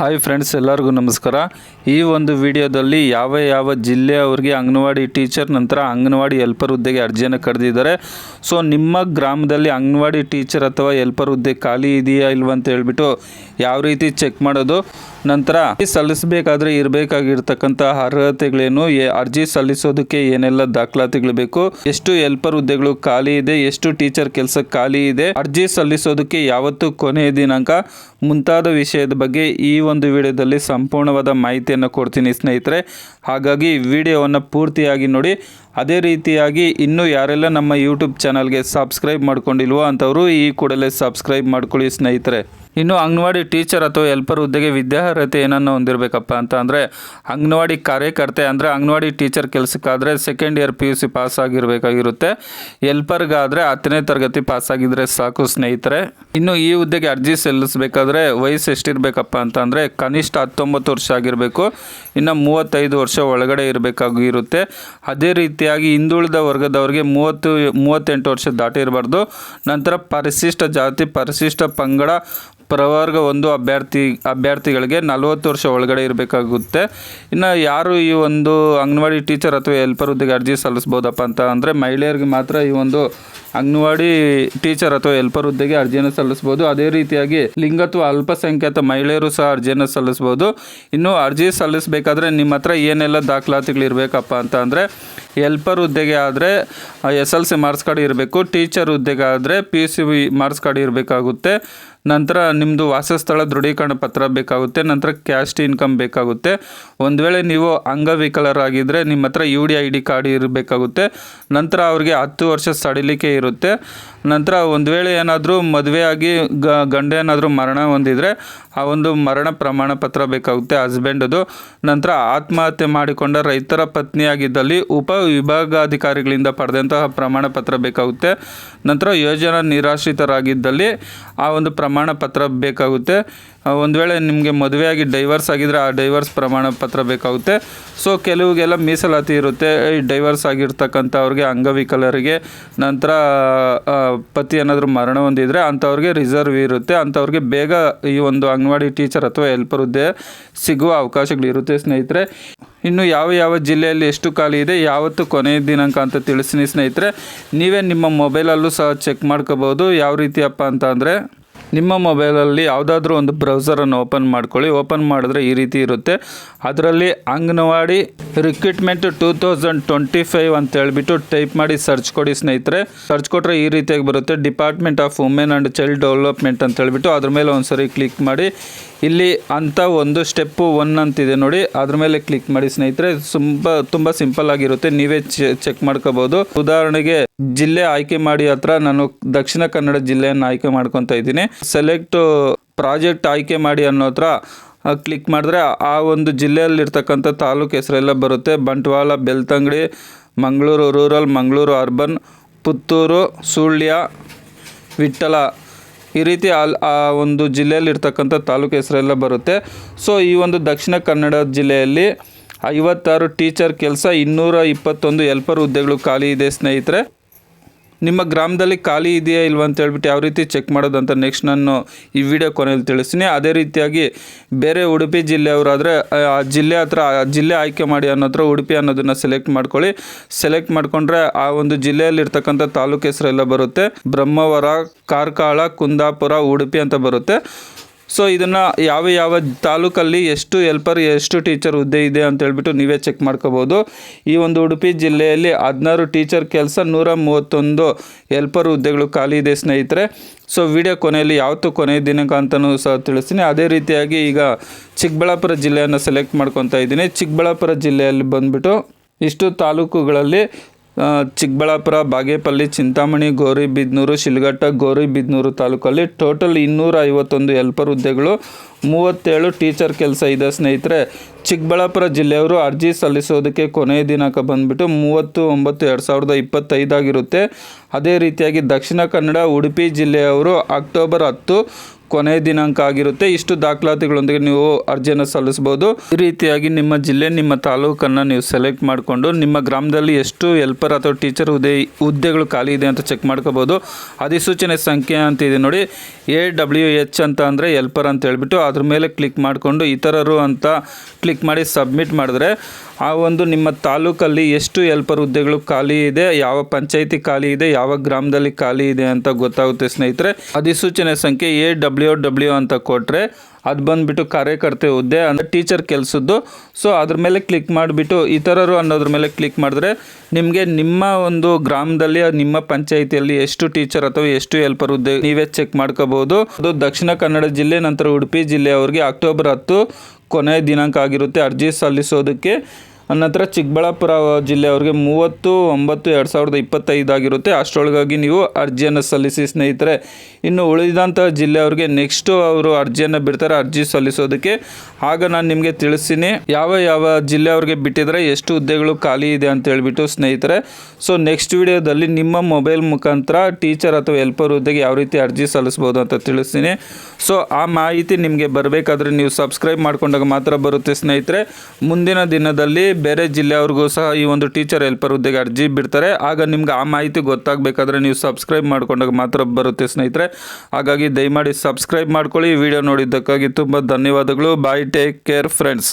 Hi friends ಎಲ್ಲರಿಗೂ ನಮಸ್ಕಾರ. ಈ ಒಂದು ವಿಡಿಯೋದಲ್ಲಿ ಯಾವ ಯಾವ ಜಿಲ್ಲೆ ಅವರಿಗೆ ಅಂಗನವಾಡಿ ಟೀಚರ್ ನಂತರ ಅಂಗನವಾಡಿ ಹೆಲ್ಪರ್ ಹುದ್ದೆಗೆ ಅರ್ಜಿಯನ್ನು ಕರೆದಿದ್ದಾರೆ ಸೊ ನಿಮ್ಮ ಗ್ರಾಮದಲ್ಲಿ ಅಂಗನವಾಡಿ ಟೀಚರ್ ಅಥವಾ ಹೆಲ್ಪರ್ ಹುದ್ದೆ ಖಾಲಿ ಇದೆಯಾ ಇಲ್ವಂತ ಹೇಳ್ಬಿಟ್ಟು ಯಾವ ರೀತಿ ಚೆಕ್ ಮಾಡೋದು? ನಂತರ ಸಲ್ಲಿಸಬೇಕಾದ್ರೆ ಇರಬೇಕಾಗಿರ್ತಕ್ಕಂಥ ಅರ್ಹತೆಗಳೇನು ಅರ್ಜಿ ಸಲ್ಲಿಸೋದಕ್ಕೆ ಏನೆಲ್ಲ ದಾಖಲಾತಿಗಳು ಬೇಕು? ಎಷ್ಟು ಹೆಲ್ಪರ್ ಹುದ್ದೆಗಳು ಖಾಲಿ ಇದೆ? ಎಷ್ಟು ಟೀಚರ್ ಕೆಲಸ ಖಾಲಿ ಇದೆ? ಅರ್ಜಿ ಸಲ್ಲಿಸೋದಕ್ಕೆ ಯಾವತ್ತು ಕೊನೆಯ ದಿನಾಂಕ? ಮುಂತಾದ ವಿಷಯದ ಬಗ್ಗೆ ಈ ಒಂದು ವಿಡಿಯೋದಲ್ಲಿ ಸಂಪೂರ್ಣವಾದ ಮಾಹಿತಿಯನ್ನು ಕೊಡ್ತೀನಿ ಸ್ನೇಹಿತರೆ. ಹಾಗಾಗಿ ವಿಡಿಯೋವನ್ನು ಪೂರ್ತಿಯಾಗಿ ನೋಡಿ. ಅದೇ ರೀತಿಯಾಗಿ ಇನ್ನೂ ಯಾರೆಲ್ಲ ನಮ್ಮ ಯೂಟ್ಯೂಬ್ ಚಾನಲ್ಗೆ ಸಬ್ಸ್ಕ್ರೈಬ್ ಮಾಡ್ಕೊಂಡಿಲ್ವೋ ಅಂಥವರು ಈ ಕೂಡಲೇ ಸಬ್ಸ್ಕ್ರೈಬ್ ಮಾಡ್ಕೊಳ್ಳಿ ಸ್ನೇಹಿತರೆ. ಇನ್ನು ಅಂಗನವಾಡಿ ಟೀಚರ್ ಅಥವಾ ಹೆಲ್ಪರ್ ಹುದ್ದೆಗೆ ವಿದ್ಯಾರ್ಹತೆ ಏನನ್ನು ಹೊಂದಿರಬೇಕಪ್ಪ ಅಂತ ಅಂದರೆ ಅಂಗನವಾಡಿ ಕಾರ್ಯಕರ್ತೆ ಅಂದರೆ anganwadi teacher ಕೆಲಸಕ್ಕಾದರೆ second year P U C pass ಆಗಿರಬೇಕಾಗಿರುತ್ತೆ. ಹೆಲ್ಪರ್ಗಾದರೆ ಹತ್ತನೇ ತರಗತಿ ಪಾಸ್ ಆಗಿದ್ರೆ ಸಾಕು ಸ್ನೇಹಿತರೆ. ಇನ್ನು ಈ ಹುದ್ದೆಗೆ ಅರ್ಜಿ ಸಲ್ಲಿಸಬೇಕಾದ್ರೆ ವಯಸ್ಸು ಎಷ್ಟಿರಬೇಕಪ್ಪ ಅಂತ ಅಂದರೆ ಕನಿಷ್ಠ ಹತ್ತೊಂಬತ್ತು ವರ್ಷ ಆಗಿರಬೇಕು. ಇನ್ನು ಮೂವತ್ತೈದು ವರ್ಷ ಒಳಗಡೆ ಇರಬೇಕಾಗಿರುತ್ತೆ. ಅದೇ ರೀತಿಯಾಗಿ ಹಿಂದುಳಿದ ವರ್ಗದವರಿಗೆ ಮೂವತ್ತು, ಮೂವತ್ತೆಂಟು ವರ್ಷ ದಾಟಿರಬಾರ್ದು ನಂತರ ಪರಿಶಿಷ್ಟ ಜಾತಿ, ಪರಿಶಿಷ್ಟ ಪಂಗಡ ಪ್ರವರ್ಗ ಒಂದು ಅಭ್ಯರ್ಥಿ, ಅಭ್ಯರ್ಥಿಗಳಿಗೆ ನಲವತ್ತು ವರ್ಷ ಒಳಗಡೆ ಇರಬೇಕಾಗುತ್ತೆ. ಇನ್ನು ಯಾರು ಈ ಒಂದು ಅಂಗನವಾಡಿ ಟೀಚರ್ ಅಥವಾ ಹೆಲ್ಪರ್ ಹುದ್ದೆಗೆ ಅರ್ಜಿ ಸಲ್ಲಿಸ್ಬೋದಪ್ಪ ಅಂತ ಅಂದರೆ ಮಹಿಳೆಯರಿಗೆ ಮಾತ್ರ ಈ ಒಂದು ಅಂಗನವಾಡಿ ಟೀಚರ್ ಅಥವಾ ಹೆಲ್ಪರ್ ಹುದ್ದೆಗೆ ಅರ್ಜಿಯನ್ನು ಸಲ್ಲಿಸ್ಬೋದು ಅದೇ ರೀತಿಯಾಗಿ ಲಿಂಗತ್ವ ಅಲ್ಪಸಂಖ್ಯಾತ ಮಹಿಳೆಯರು ಸಹ ಅರ್ಜಿಯನ್ನು ಸಲ್ಲಿಸ್ಬೋದು ಇನ್ನು ಅರ್ಜಿ ಸಲ್ಲಿಸಬೇಕಾದ್ರೆ ನಿಮ್ಮ ಹತ್ರ ಏನೆಲ್ಲ ದಾಖಲಾತಿಗಳು ಇರಬೇಕಪ್ಪ ಅಂತ ಅಂದರೆ ಹೆಲ್ಪರ್ ಹುದ್ದೆಗೆ ಆದರೆ S L C marks card ಇರಬೇಕು. ಟೀಚರ್ ಹುದ್ದೆಗೆ ಆದರೆ P U C marks card ಇರಬೇಕಾಗುತ್ತೆ. ನಂತರ ನಿಮ್ಮದು ವಾಸಸ್ಥಳ ದೃಢೀಕರಣ ಪತ್ರ ಬೇಕಾಗುತ್ತೆ, ನಂತರ ಕ್ಯಾಸ್ಟ್ ಇನ್ಕಮ್ ಬೇಕಾಗುತ್ತೆ. ಒಂದು ವೇಳೆ ನೀವು ಅಂಗವಿಕಲರಾಗಿದ್ದರೆ ನಿಮ್ಮ ಹತ್ರ U D I D card ಇರಬೇಕಾಗುತ್ತೆ. ನಂತರ ಅವ್ರಿಗೆ ಹತ್ತು ವರ್ಷ ಸಡಿಲಿಕೆ ಇರುತ್ತೆ. ನಂತರ ಒಂದು ವೇಳೆ ಏನಾದರೂ ಮದುವೆಯಾಗಿ ಗ, ಗಂಡ ಏನಾದರೂ ಮರಣ ಹೊಂದಿದರೆ ಆ ಒಂದು ಮರಣ ಪ್ರಮಾಣ ಪತ್ರ ಬೇಕಾಗುತ್ತೆ ಹಸ್ಬೆಂಡದು. ನಂತರ ಆತ್ಮಹತ್ಯೆ ಮಾಡಿಕೊಂಡ ರೈತರ ಪತ್ನಿಯಾಗಿದ್ದಲ್ಲಿ ಉಪ ವಿಭಾಗಾಧಿಕಾರಿಗಳಿಂದ ಪಡೆದಂತಹ ಪ್ರಮಾಣ ಪತ್ರ ಬೇಕಾಗುತ್ತೆ. ನಂತರ ಯೋಜನಾ ನಿರಾಶ್ರಿತರಾಗಿದ್ದಲ್ಲಿ ಆ ಒಂದು ಪ್ರಮಾಣ ಪತ್ರ ಬೇಕಾಗುತ್ತೆ. ಒಂದು ವೇಳೆ ನಿಮಗೆ ಮದುವೆಯಾಗಿ ಡೈವರ್ಸ್ ಆಗಿದ್ದರೆ ಆ ಡೈವರ್ಸ್ ಪ್ರಮಾಣ ಪತ್ರ ಬೇಕಾಗುತ್ತೆ. ಸೊ ಕೆಲವಿಗೆಲ್ಲ ಮೀಸಲಾತಿ ಇರುತ್ತೆ. ಈ ಡೈವರ್ಸ್ ಆಗಿರ್ತಕ್ಕಂಥವ್ರಿಗೆ ಅಂಗವಿಕಲರಿಗೆ ನಂತರ ಪತಿ ಏನಾದರೂ ಮರಣ ಹೊಂದಿದರೆ ಅಂಥವ್ರಿಗೆ ರಿಸರ್ವ್ ಇರುತ್ತೆ. ಅಂಥವ್ರಿಗೆ ಬೇಗ ಈ ಒಂದು ಅಂಗನವಾಡಿ ಟೀಚರ್ ಅಥವಾ ಹೆಲ್ಪರ್ ಹುದ್ದೆ ಸಿಗುವ ಅವಕಾಶಗಳಿರುತ್ತೆ ಸ್ನೇಹಿತರೆ. ಇನ್ನು ಯಾವ ಯಾವ ಜಿಲ್ಲೆಯಲ್ಲಿ ಎಷ್ಟು ಖಾಲಿ ಇದೆ, ಯಾವತ್ತು ಕೊನೆಯ ದಿನಾಂಕ ಅಂತ ತಿಳಿಸಿನಿ ಸ್ನೇಹಿತರೆ. ನೀವೇ ನಿಮ್ಮ ಮೊಬೈಲಲ್ಲೂ ಸಹ ಚೆಕ್ ಮಾಡ್ಕೋಬೋದು ಯಾವ ರೀತಿಯಪ್ಪ ಅಂತ ಅಂದರೆ ನಿಮ್ಮ ಮೊಬೈಲಲ್ಲಿ ಯಾವುದಾದ್ರೂ ಒಂದು ಬ್ರೌಸರನ್ನು ಓಪನ್ ಮಾಡ್ಕೊಳ್ಳಿ. ಓಪನ್ ಮಾಡಿದ್ರೆ ಈ ರೀತಿ ಇರುತ್ತೆ. ಅದರಲ್ಲಿ anganwadi recruitment two thousand twenty five ಅಂತ ಹೇಳ್ಬಿಟ್ಟು ಟೈಪ್ ಮಾಡಿ ಸರ್ಚ್ ಕೊಡಿ ಸ್ನೇಹಿತರೆ. ಸರ್ಚ್ ಕೊಟ್ಟರೆ ಈ ರೀತಿಯಾಗಿ ಬರುತ್ತೆ. Department of women and child development ಅಂತ ಹೇಳ್ಬಿಟ್ಟು ಅದ್ರ ಮೇಲೆ ಒಂದ್ಸರಿ ಕ್ಲಿಕ್ ಮಾಡಿ. ಇಲ್ಲಿ ಅಂತ ಒಂದು ಸ್ಟೆಪ್ಪು ಒನ್ ಅಂತಿದೆ ನೋಡಿ. ಅದ್ರ ಮೇಲೆ ಕ್ಲಿಕ್ ಮಾಡಿ ಸ್ನೇಹಿತರೆ, ತುಂಬ ತುಂಬ ಸಿಂಪಲ್ ಆಗಿರುತ್ತೆ. ನೀವೇ ಚೆಕ್ ಮಾಡ್ಕೋಬಹುದು ಉದಾಹರಣೆಗೆ ಜಿಲ್ಲೆ ಆಯ್ಕೆ ಮಾಡಿ ಹತ್ರ ನಾನು ದಕ್ಷಿಣ ಕನ್ನಡ ಜಿಲ್ಲೆಯನ್ನು ಆಯ್ಕೆ ಮಾಡ್ಕೊತಾ ಇದ್ದೀನಿ. ಸೆಲೆಕ್ಟ್ ಪ್ರಾಜೆಕ್ಟ್ ಆಯ್ಕೆ ಮಾಡಿ ಅನ್ನೋ ಹತ್ರ ಕ್ಲಿಕ್ ಮಾಡಿದ್ರೆ ಆ ಒಂದು ಜಿಲ್ಲೆಯಲ್ಲಿರ್ತಕ್ಕಂಥ ತಾಲೂಕು ಹೆಸರೆಲ್ಲ ಬರುತ್ತೆ. ಬಂಟ್ವಾಳ, ಬೆಳ್ತಂಗಡಿ, ಮಂಗಳೂರು ರೂರಲ್ ಮಂಗಳೂರು ಅರ್ಬನ್ ಪುತ್ತೂರು, ಸುಳ್ಯ ವಿಠ್ಠಲ ಈ ರೀತಿ ಅಲ್ಲಿ ಆ ಒಂದು ಜಿಲ್ಲೆಯಲ್ಲಿರ್ತಕ್ಕಂಥ ತಾಲೂಕು ಹೆಸರೆಲ್ಲ ಬರುತ್ತೆ. ಸೊ ಈ ಒಂದು ದಕ್ಷಿಣ ಕನ್ನಡ ಜಿಲ್ಲೆಯಲ್ಲಿ ಐವತ್ತಾರು ಟೀಚರ್ ಕೆಲಸ, ಇನ್ನೂರ ಇಪ್ಪತ್ತೊಂದು ಹೆಲ್ಪರ್ ಹುದ್ದೆಗಳು ಖಾಲಿ ಇದೆ ಸ್ನೇಹಿತರೆ. ನಿಮ್ಮ ಗ್ರಾಮದಲ್ಲಿ ಖಾಲಿ ಇದೆಯಾ ಇಲ್ವಾ ಅಂತ ಹೇಳ್ಬಿಟ್ಟು ಯಾವ ರೀತಿ ಚೆಕ್ ಮಾಡೋದು ಅಂತ ನೆಕ್ಸ್ಟ್ ನಾನು ಈ ವಿಡಿಯೋ ಕೊನೆಯಲ್ಲಿ ತಿಳಿಸ್ತೀನಿ. ಅದೇ ರೀತಿಯಾಗಿ ಬೇರೆ ಉಡುಪಿ ಜಿಲ್ಲೆಯವರಾದರೆ, ಆ ಜಿಲ್ಲೆ ಹತ್ರ, ಆ ಜಿಲ್ಲೆ ಆಯ್ಕೆ ಮಾಡಿ ಅನ್ನೋ ಹತ್ರ ಉಡುಪಿ ಅನ್ನೋದನ್ನು ಸೆಲೆಕ್ಟ್ ಮಾಡ್ಕೊಳ್ಳಿ. ಸೆಲೆಕ್ಟ್ ಮಾಡ್ಕೊಂಡ್ರೆ ಆ ಒಂದು ಜಿಲ್ಲೆಯಲ್ಲಿರ್ತಕ್ಕಂಥ ತಾಲೂಕು ಹೆಸರೆಲ್ಲ ಬರುತ್ತೆ. ಬ್ರಹ್ಮವರ, ಕಾರ್ಕಳ, ಕುಂದಾಪುರ, ಉಡುಪಿ ಅಂತ ಬರುತ್ತೆ. ಸೊ ಇದನ್ನು ಯಾವ ಯಾವ ತಾಲೂಕಲ್ಲಿ ಎಷ್ಟು ಹೆಲ್ಪರ್ ಎಷ್ಟು ಟೀಚರ್ ಹುದ್ದೆ ಇದೆ ಅಂತ ಹೇಳ್ಬಿಟ್ಟು ನೀವೇ ಚೆಕ್ ಮಾಡ್ಕೋಬೋದು. ಈ ಒಂದು ಉಡುಪಿ ಜಿಲ್ಲೆಯಲ್ಲಿ ಹದಿನಾರು ಟೀಚರ್ ಕೆಲಸ, ನೂರ ಮೂವತ್ತೊಂದು ಹೆಲ್ಪರ್ ಹುದ್ದೆಗಳು ಖಾಲಿ ಇದೆ ಸ್ನೇಹಿತರೆ. ಸೊ ವಿಡಿಯೋ ಕೊನೆಯಲ್ಲಿ ಯಾವತ್ತು ಕೊನೆಯ ದಿನಾಂಕ ಅಂತಲೂ ಸಹ ತಿಳಿಸ್ತೀನಿ. ಅದೇ ರೀತಿಯಾಗಿ ಈಗ ಚಿಕ್ಕಬಳ್ಳಾಪುರ ಜಿಲ್ಲೆಯನ್ನು ಸೆಲೆಕ್ಟ್ ಮಾಡ್ಕೊತಾ ಇದ್ದೀನಿ. ಚಿಕ್ಕಬಳ್ಳಾಪುರ ಜಿಲ್ಲೆಯಲ್ಲಿ ಬಂದುಬಿಟ್ಟು ಇಷ್ಟು ತಾಲೂಕುಗಳಲ್ಲಿ ಚಿಕ್ಕಬಳ್ಳಾಪುರ, ಬಾಗೇಪಲ್ಲಿ, ಚಿಂತಾಮಣಿ ಗೌರಿಬಿದನೂರು ಶಿಲ್ಘಟ್ಟ ಗೌರಿಬಿದನೂರು ತಾಲೂಕಲ್ಲಿ ಟೋಟಲ್ ಇನ್ನೂರ ಐವತ್ತೊಂದು ಹೆಲ್ಪರ್ ಹುದ್ದೆಗಳು, ಮೂವತ್ತೇಳು ಟೀಚರ್ ಕೆಲಸ ಇದೆ ಸ್ನೇಹಿತರೆ. ಚಿಕ್ಕಬಳ್ಳಾಪುರ ಜಿಲ್ಲೆಯವರು ಅರ್ಜಿ ಸಲ್ಲಿಸೋದಕ್ಕೆ ಕೊನೆಯ ದಿನಾಂಕ ಬಂದುಬಿಟ್ಟು ಮೂವತ್ತು ಒಂಬತ್ತು ಎರಡು ಸಾವಿರದ ಇಪ್ಪತ್ತೈದಾಗಿರುತ್ತೆ. ಅದೇ ರೀತಿಯಾಗಿ ದಕ್ಷಿಣ ಕನ್ನಡ, ಉಡುಪಿ ಜಿಲ್ಲೆಯವರು ಅಕ್ಟೋಬರ್ ಹತ್ತು ಕೊನೆಯ ದಿನಾಂಕ ಆಗಿರುತ್ತೆ. ಇಷ್ಟು ದಾಖಲಾತಿಗಳೊಂದಿಗೆ ನೀವು ಅರ್ಜಿಯನ್ನು ಸಲ್ಲಿಸಬಹುದು. ಈ ರೀತಿಯಾಗಿ ನಿಮ್ಮ ಜಿಲ್ಲೆ, ನಿಮ್ಮ ತಾಲೂಕನ್ನು ನೀವು ಸೆಲೆಕ್ಟ್ ಮಾಡಿಕೊಂಡು ನಿಮ್ಮ ಗ್ರಾಮದಲ್ಲಿ ಎಷ್ಟು ಹೆಲ್ಪರ್ ಅಥವಾ ಟೀಚರ್ ಹುದ್ದೆ, ಹುದ್ದೆಗಳು ಖಾಲಿ ಇದೆ ಅಂತ ಚೆಕ್ ಮಾಡ್ಕೋಬೋದು ಅಧಿಸೂಚನೆ ಸಂಖ್ಯೆ ಅಂತ ಇದೆ ನೋಡಿ. ಎ ಡಬ್ಲ್ಯೂ ಎಚ್ ಅಂತ ಅಂದರೆ ಹೆಲ್ಪರ್ ಅಂತ ಹೇಳ್ಬಿಟ್ಟು ಅದ್ರ ಮೇಲೆ ಕ್ಲಿಕ್ ಮಾಡಿಕೊಂಡು ಇತರರು ಅಂತ ಕ್ಲಿಕ್ ಮಾಡಿ ಸಬ್ಮಿಟ್ ಮಾಡಿದ್ರೆ ಆ ಒಂದು ನಿಮ್ಮ ತಾಲೂಕಲ್ಲಿ ಎಷ್ಟು ಹೆಲ್ಪರ್ ಹುದ್ದೆಗಳು ಖಾಲಿ ಇದೆ, ಯಾವ ಪಂಚಾಯಿತಿ ಖಾಲಿ ಇದೆ, ಯಾವ ಗ್ರಾಮದಲ್ಲಿ ಖಾಲಿ ಇದೆ ಅಂತ ಗೊತ್ತಾಗುತ್ತೆ ಸ್ನೇಹಿತರೆ. ಅಧಿಸೂಚನೆ ಸಂಖ್ಯೆ ಎ ಡಬ್ಲ್ಯೂ ಡಬ್ಲ್ಯೂ ಅಂತ ಕೊಟ್ಟರೆ ಅದು ಬಂದುಬಿಟ್ಟು ಕಾರ್ಯಕರ್ತೆ ಹುದ್ದೆ ಅಂದರೆ ಟೀಚರ್ ಕೆಲಸದ್ದು. ಸೊ ಅದ್ರ ಮೇಲೆ ಕ್ಲಿಕ್ ಮಾಡಿಬಿಟ್ಟು ಇತರರು ಅನ್ನೋದ್ರ ಮೇಲೆ ಕ್ಲಿಕ್ ಮಾಡಿದ್ರೆ ನಿಮಗೆ ನಿಮ್ಮ ಒಂದು ಗ್ರಾಮದಲ್ಲಿ, ನಿಮ್ಮ ಪಂಚಾಯಿತಿಯಲ್ಲಿ ಎಷ್ಟು ಟೀಚರ್ ಅಥವಾ ಎಷ್ಟು ಹೆಲ್ಪರ್ ಹುದ್ದೆ ನೀವೇ ಚೆಕ್ ಮಾಡ್ಕೋಬಹುದು. ಅದು ದಕ್ಷಿಣ ಕನ್ನಡ ಜಿಲ್ಲೆ, ನಂತರ ಉಡುಪಿ ಜಿಲ್ಲೆಯವರಿಗೆ ಅಕ್ಟೋಬರ್ ಹತ್ತು ಕೊನೆಯ ದಿನಾಂಕ ಆಗಿರುತ್ತೆ ಅರ್ಜಿ ಸಲ್ಲಿಸೋದಕ್ಕೆ. ನಂತರ ಚಿಕ್ಕಬಳ್ಳಾಪುರ ಜಿಲ್ಲೆಯವ್ರಿಗೆ ಮೂವತ್ತು, ಒಂಬತ್ತು, ಎರಡು ಸಾವಿರದ ಇಪ್ಪತ್ತೈದು ಆಗಿರುತ್ತೆ. ಅಷ್ಟರೊಳಗಾಗಿ ನೀವು ಅರ್ಜಿಯನ್ನು ಸಲ್ಲಿಸಿ ಸ್ನೇಹಿತರೆ. ಇನ್ನು ಉಳಿದಂಥ ಜಿಲ್ಲೆಯವ್ರಿಗೆ ನೆಕ್ಸ್ಟು ಅವರು ಅರ್ಜಿಯನ್ನು ಬಿಡ್ತಾರೆ, ಅರ್ಜಿ ಸಲ್ಲಿಸೋದಕ್ಕೆ. ಆಗ ನಾನು ನಿಮಗೆ ತಿಳಿಸ್ತೀನಿ, ಯಾವ ಯಾವ ಜಿಲ್ಲೆಯವ್ರಿಗೆ ಬಿಟ್ಟಿದ್ದಾರೆ ಎಷ್ಟು ಹುದ್ದೆಗಳು ಖಾಲಿ ಇದೆ ಅಂತ ಹೇಳಿಬಿಟ್ಟು ಸ್ನೇಹಿತರೆ. ಸೊ ನೆಕ್ಸ್ಟ್ ವಿಡಿಯೋದಲ್ಲಿ ನಿಮ್ಮ ಮೊಬೈಲ್ ಮುಖಾಂತರ ಟೀಚರ್ ಅಥವಾ ಹೆಲ್ಪರ್ ಹುದ್ದೆಗೆ ಯಾವ ರೀತಿ ಅರ್ಜಿ ಸಲ್ಲಿಸ್ಬೋದು ಅಂತ ತಿಳಿಸ್ತೀನಿ. ಸೊ ಆ ಮಾಹಿತಿ ನಿಮಗೆ ಬರಬೇಕಾದ್ರೆ ನೀವು ಸಬ್ಸ್ಕ್ರೈಬ್ ಮಾಡಿಕೊಂಡಾಗ ಮಾತ್ರ ಬರುತ್ತೆ ಸ್ನೇಹಿತರೆ. ಮುಂದಿನ ದಿನದಲ್ಲಿ ಬೇರೆ ಜಿಲ್ಲೆಯವ್ರಿಗೂ ಸಹ ಈ ಒಂದು ಟೀಚರ್ ಹೆಲ್ಪರ್ ಹುದ್ದೆಗೆ ಅರ್ಜಿ ಬಿಡ್ತಾರೆ. ಆಗ ನಿಮ್ಗೆ ಆ ಮಾಹಿತಿ ಗೊತ್ತಾಗಬೇಕಾದ್ರೆ ನೀವು ಸಬ್ಸ್ಕ್ರೈಬ್ ಮಾಡ್ಕೊಂಡಾಗ ಮಾತ್ರ ಬರುತ್ತೆ ಸ್ನೇಹಿತರೆ. ಹಾಗಾಗಿ ದಯಮಾಡಿ ಸಬ್ಸ್ಕ್ರೈಬ್ ಮಾಡ್ಕೊಳ್ಳಿ. ವಿಡಿಯೋ ನೋಡಿದ್ದಕ್ಕಾಗಿ ತುಂಬ ಧನ್ಯವಾದಗಳು. Bye take care friends